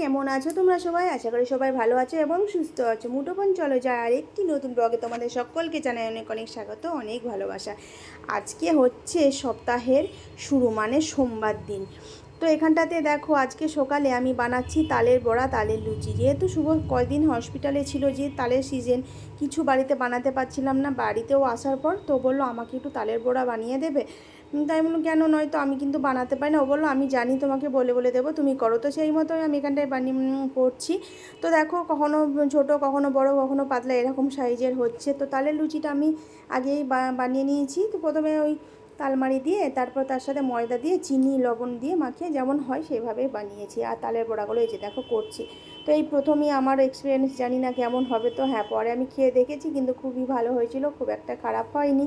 কেমন আছো? তোমরা সবাই? আশা করি সবাই ভালো আছো এবং সুস্থ আছো। মুঠোপন চলো যায় আর একটি নতুন ব্লগে তোমাদের সকলকে জানাই অনেক অনেক স্বাগত, অনেক ভালোবাসা। আজকে হচ্ছে সপ্তাহের শুরু মানে সোমবার দিন। তো এখানটাতে দেখো, আজকে সকালে আমি বানাচ্ছি তালের বড়া, তালের লুচি। যেহেতু শুভ কয়দিন হসপিটালে ছিল যে তালের সিজন কিছু বাড়িতে বানাতে পারছিলাম না। বাড়িতেও আসার পর তো বলল, আমাকে একটু তালের বড়া বানিয়ে দেবে। তাই বললাম, কেন নয় তো? আমি কিন্তু বানাতে পারি না। ও বলল, আমি জানি, তোমাকে বলে বলে দেবো, তুমি করো। তো সেই মতোই আমি এখানটায় বানিয়ে করছি। তো দেখো, কখনো ছোট, কখনো বড়, কখনো পাতলা, এরকম সাইজের হচ্ছে। তো তালের লুচিটা আমি আগেই বানিয়ে নিয়েছি। তো প্রথমে ওই তালমারি দিয়ে, তারপর তার সাথে ময়দা দিয়ে, চিনি, লবণ দিয়ে মাখিয়ে যেমন হয় সেভাবেই বানিয়েছি। আর তালের বড়াগুলো এই যে দেখো, করছি। তো এই প্রথমেই আমার এক্সপিরিয়েন্স জানি না কেমন হবে তো? হ্যাঁ পরে আমি খেয়ে দেখেছি, কিন্তু খুবই ভালো হয়েছিল, খুব একটা খারাপ হয়নি।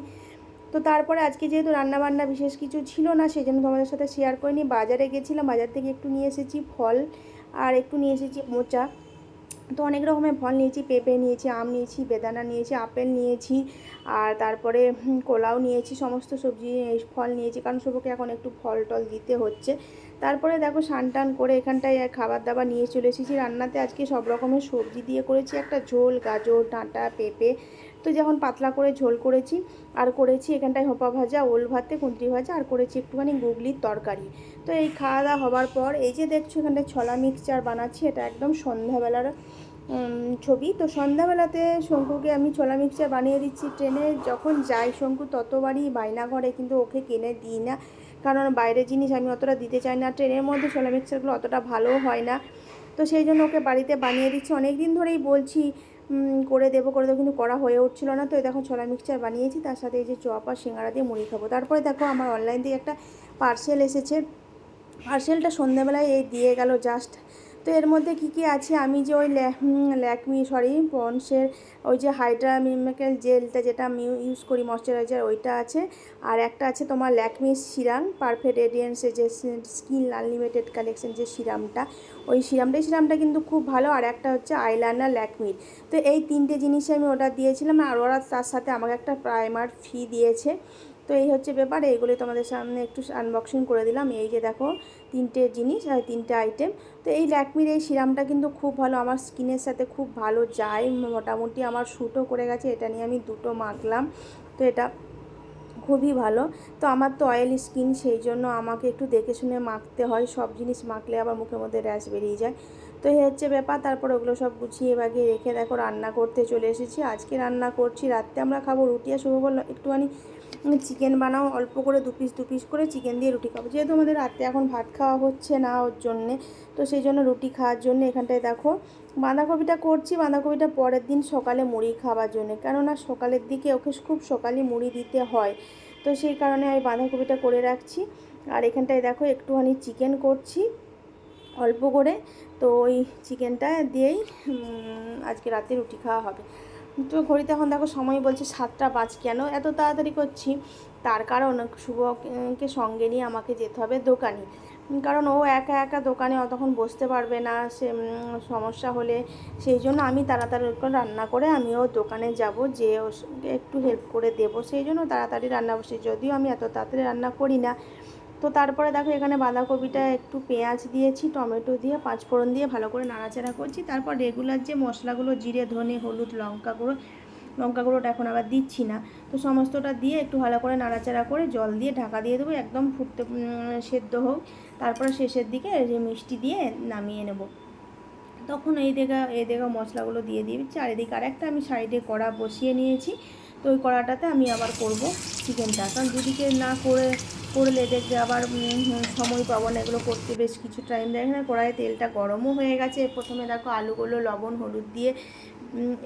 তো তারপরে আজকে যেহেতু রান্নাবান্না বিশেষ কিছু ছিল না সেই জন্য তোমাদের সাথে শেয়ার করিনি। বাজারে গেছিলাম, বাজার থেকে একটু নিয়ে এসেছি ফল আর একটু নিয়ে এসেছি মোচা। তো অনেক রকমের ফল নিয়েছি, পেঁপে নিয়েছি, আম নিয়েছি, বেদানা নিয়েছি, আপেল নিয়েছি, আর তারপরে কলাও নিয়েছি, সমস্ত সবজি ফল নিয়েছি, কারণ সবকে এখন একটু ফল টল দিতে হচ্ছে। তারপরে দেখো স্নান টান করে এখানটায় খাবার দাবার নিয়ে চলে এসেছি। রান্নাতে আজকে সব রকমের সবজি দিয়ে করেছি, একটা ঝোল, গাজর, ডাঁটা, পেঁপে, তো যখন পাতলা করে ঝোল করেছি, আর করেছি এখানটায় হোপা ভাজা, ওল ভাতে কুন্ত্রি ভাজা, আর করেছি একটুখানি গুগলির তরকারি। তো এই খাওয়া দাওয়া হবার পর এই যে দেখছ এখানে ছলা মিক্সচার বানাচ্ছি, এটা একদম সন্ধ্যাবেলার ছবি। তো সন্ধ্যাবেলাতে শঙ্কুকে আমি ছোলা মিক্সচার বানিয়ে দিচ্ছি ট্রেনে। যখন যাই শঙ্কু ততবারই বায়না ঘরে কিন্তু ওকে কিনে দিই না। কারণ বাইরের জিনিস আমি অতটা দিতে চাই না। ট্রেনের মধ্যে ছোলা মিক্সচারগুলো অতটা ভালো হয় না। তো সেই জন্য ওকে বাড়িতে বানিয়ে দিচ্ছি। অনেক দিন ধরেই বলছি করে দেবো করে দেবো, কিন্তু করা হয়ে উঠছিল না। তো দেখো ছোলা মিক্সচার বানিয়েছি। তার সাথে এই যে চপ আর সিঙ্গারা দিয়ে মুড়ি খাব। তারপরে দেখো আমার অনলাইন থেকে একটা পার্সেল এসেছে। পার্সেলটা সন্ধ্যাবেলায় এই দিয়ে গেল জাস্ট তো এর মধ্যে কি কি আছে? আমি যে ওই ল্যাকমি সরি পন্সের ওই যে হাইড্রা মিমিক্যাল জেলটা যেটা আমি ইউজ করি ময়শ্চারাইজার ওইটা আছে। আর একটা আছে তোমার ল্যাকমি সিরাম পারফেক্ট রেডিয়েন্সের যে স্কিন আনলিমিটেড কালেকশন যে সিরামটা, ওই সিরামটা সিরামটা কিন্তু খুব ভালো। আর একটা হচ্ছে আইলাইনার ল্যাকমির। তো এই তিনটে জিনিসই আমি অর্ডার দিয়েছিলাম, আর ওরা তার সাথে আমাকে একটা প্রাইমার ফি দিয়েছে। তো এই হচ্ছে ব্যাপার এইগুলি তোমাদের সামনে একটু আনবক্সিং করে দিলাম। এই যে দেখো, তিনটে জিনিস আর তিনটে আইটেম তো এই ল্যাকমির এই সিরামটা কিন্তু খুব ভালো, আমার স্কিনের সাথে খুব ভালো যায়। মোটামুটি আমার শ্যুটও করে গেছে, এটা নিয়ে আমি দুটো মাখলাম। তো এটা খুবই ভালো। তো আমার তো অয়েল স্কিন সেই জন্য আমাকে একটু দেখে শুনে মাখতে হয়। সব জিনিস মাখলে আবার মুখের মধ্যে র্যাশ বেরিয়ে যায়। তো এই হচ্ছে ব্যাপার। তারপর ওগুলো সব গুছিয়ে বাগিয়ে রেখে দেখো রান্না করতে চলে এসেছি। আজকে রান্না করছি, রাত্রে আমরা খাব রুটি আর শুভ বলল, একটুখানি চিকেন বানাও, অল্প করে দু পিস দু পিস করে চিকেন দিয়ে রুটি খাব। যেহেতু আমাদের রাত্রে এখন ভাত খাওয়া হচ্ছে না ওর জন্যে, তো সেই জন্য রুটি খাওয়ার জন্য এখানটায় দেখো বাঁধাকপিটা করছি। বাঁধাকপিটা পরের দিন সকালে মুড়ি খাওয়ার জন্য, কেননা সকালের দিকে ওকে খুব সকালে মুড়ি দিতে হয়। তো সেই কারণে আমি বাঁধাকপিটা করে রাখছি। আর এখানটায় দেখো একটুখানি চিকেন করছি। অল্প করে। তো ওই চিকেনটা দিয়েই আজকে রাতে রুটি খাওয়া হবে। তো ঘড়িতে এখন দেখো সময় বলছে সাতটা পাঁচ কেন? এত তাড়াতাড়ি করছি। তার কারণ শুভকে সঙ্গে নিয়ে আমাকে যেতে হবে দোকানে। কারণ ও একা একা দোকানে অতক্ষণ বসতে পারবে না, সে সমস্যা হলে। সেই জন্য আমি তাড়াতাড়ি রান্না করে আমি আমিও দোকানে যাব, যে একটু হেল্প করে দেবো। সেই জন্য তাড়াতাড়ি রান্না বসে। যদিও আমি এত তাড়াতাড়ি রান্না করি না তো তারপরে দেখো এখানে বাঁধাকপিটা একটু পেঁয়াজ দিয়েছি, টমেটো দিয়ে, পাঁচফোড়ন দিয়ে ভালো করে নাড়াচাড়া করছি। তারপর রেগুলার যে মশলাগুলো, জিরে, ধনে, হলুদ, লঙ্কা গুঁড়ো, লঙ্কা গুঁড়োটা এখন আবার দিচ্ছি না। তো সমস্তটা দিয়ে একটু ভালো করে নাড়াচাড়া করে জল দিয়ে ঢাকা দিয়ে দেবো, একদম ফুটতে সেদ্ধ হোক। তারপরে শেষের দিকে যে মিষ্টি দিয়ে নামিয়ে নেব। তখন এই দেখা এই দেখা মশলাগুলো দিয়ে দিয়ে দিচ্ছি। আর এদিকে আরেকটা আমি সাইডে কড়া বসিয়ে নিয়েছি। তো ওই কড়াটাতে আমি আবার করব চিকেনটা কারণ দুদিকে না করে করলে দেখবে আবার সময় পাবো না, এগুলো করতে বেশ কিছু টাইম দেয়। এখানে কড়াইয়ে তেলটা গরমও হয়ে গেছে। প্রথমে দেখো আলুগুলো, লবণ, হলুদ দিয়ে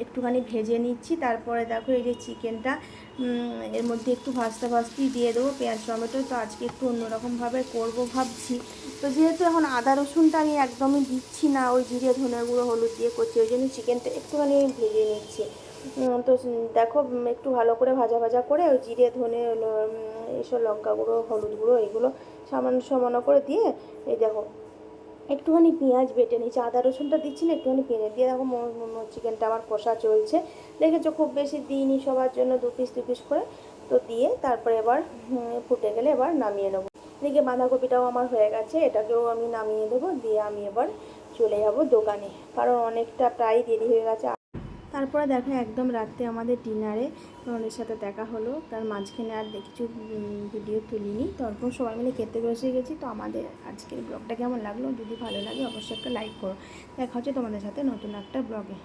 একটুখানি ভেজে নিচ্ছি। তারপরে দেখো এই যে চিকেনটা এর মধ্যে একটু ভাজতে ভাজতেই দিয়ে দেবো পেঁয়াজ, টমেটো। তো আজকে একটু অন্যরকমভাবে করব ভাবছি। তো যেহেতু এখন আদা, রসুনটা আমি একদমই দিচ্ছি না, ওই জিরে, ধনে গুঁড়ো, হলুদ দিয়ে করছি, ওই জন্য চিকেনটা একটুখানি ভেজে নিচ্ছি। তো দেখো একটু ভালো করে ভাজা ভাজা করে ওই জিরে, ধনে এসব লঙ্কা গুঁড়ো, হলুদ গুঁড়ো এগুলো সামান্য সামান্য করে দিয়ে এই দেখো, একটুখানি পেঁয়াজ বেটে নিচ্ছি আদা রসুনটা দিচ্ছি না, একটুখানি পেঁয়াজ দিয়ে দেখো চিকেনটা আমার কষা চলছে। দেখেছ খুব বেশি দিইনি সবার জন্য, দু পিস দু পিস করে। তো দিয়ে তারপরে এবার ফুটে গেলে এবার নামিয়ে নেব। এদিকে বাঁধাকপিটাও আমার হয়ে গেছে, এটাকেও আমি নামিয়ে দেবো, দিয়ে আমি এবার চলে যাব দোকানে, কারণ অনেকটা প্রায় দেরি হয়ে গেছে। তারপরে দেখো একদম রাত্রে আমাদের ডিনারে তোমাদের সাথে দেখা হলো। তার মাঝখানে আর কিছু ভিডিও তুলিনি। তারপর সবাই মিলে খেতে বসে গেছি। তো আমাদের আজকের ব্লগটা কেমন লাগল? যদি ভালো লাগে অবশ্যই একটা লাইক করো। দেখা হচ্ছে তোমাদের সাথে নতুন একটা ব্লগে